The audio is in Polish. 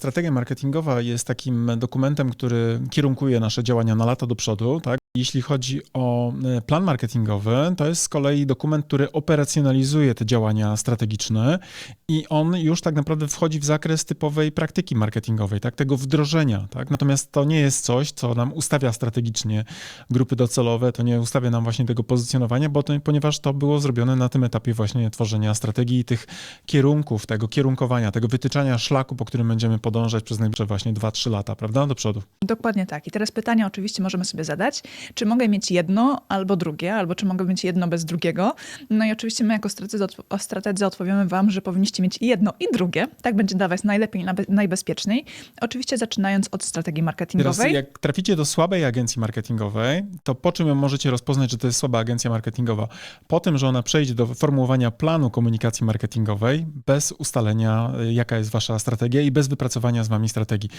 Strategia marketingowa jest takim dokumentem, który kierunkuje nasze działania na lata do przodu. Tak? Jeśli chodzi o e, plan marketingowy, to jest z kolei dokument, który operacjonalizuje te działania strategiczne i on już tak naprawdę wchodzi w zakres typowej praktyki marketingowej, tak? tego wdrożenia. Tak? Natomiast to nie jest coś, co nam ustawia strategicznie grupy docelowe, to nie ustawia nam właśnie tego pozycjonowania, bo to, ponieważ to było zrobione na tym etapie właśnie tworzenia strategii i tych kierunków, tego kierunkowania, tego wytyczania szlaku, po którym będziemy podążać przez najbliższe właśnie 2-3 lata, prawda, do przodu. Dokładnie tak. I teraz pytania oczywiście możemy sobie zadać, czy mogę mieć jedno albo drugie, albo czy mogę mieć jedno bez drugiego. No i oczywiście my jako strategzy, strategzy odpowiemy wam, że powinniście mieć jedno i drugie. Tak będzie dla was najlepiej, najbezpieczniej. Oczywiście zaczynając od strategii Teraz marketingowej. jak traficie do słabej agencji marketingowej, to po czym ją możecie rozpoznać, że to jest słaba agencja marketingowa? Po tym, że ona przejdzie do formułowania planu komunikacji marketingowej bez ustalenia, y, jaka jest wasza strategia i bez wypracowania z wami strategii.